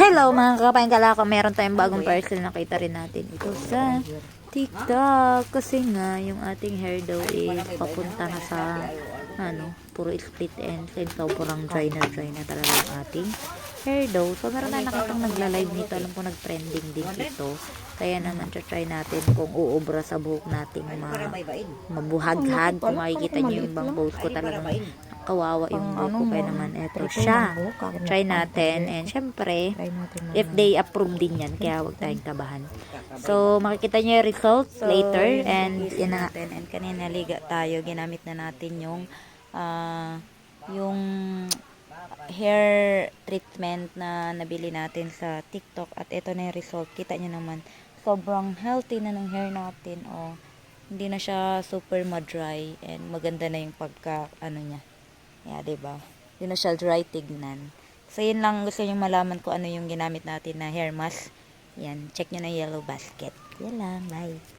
Hello mga kapain kalako, meron tayong bagong parcel na kita rin natin. Ito sa TikTok. Kasi nga, yung ating hair daw is papunta na sa ano, puro split ends and sobrang dry na dry na talaga yung ating hair daw. So, meron na nakitang nagla-live nito. Alam ko nag-trending din ito. Kaya naman, try natin kung uubra sa buhok natin ma mabuhaghag. Kung makikita nyo yung bang post ko talagang kawawa yung buhok ko. Kaya naman, eto siya. Try natin. And syempre, if they approve din yan, kaya huwag tayong kabahan. So, makikita nyo yung results later. And, yun na natin and kanina liga tayo ginamit na natin yung ah, yung hair treatment na nabili natin sa TikTok at ito na yung result kita nyo naman sobrang healthy na ng hair natin o hindi na siya super ma-dry and maganda na yung pagka ano niya yeah, 'di ba? Hindi na siya dry tignan. So yun lang gusto nyo malaman ko ano yung ginamit natin na hair mask. Yan check nyo na yellow basket. Yan lang bye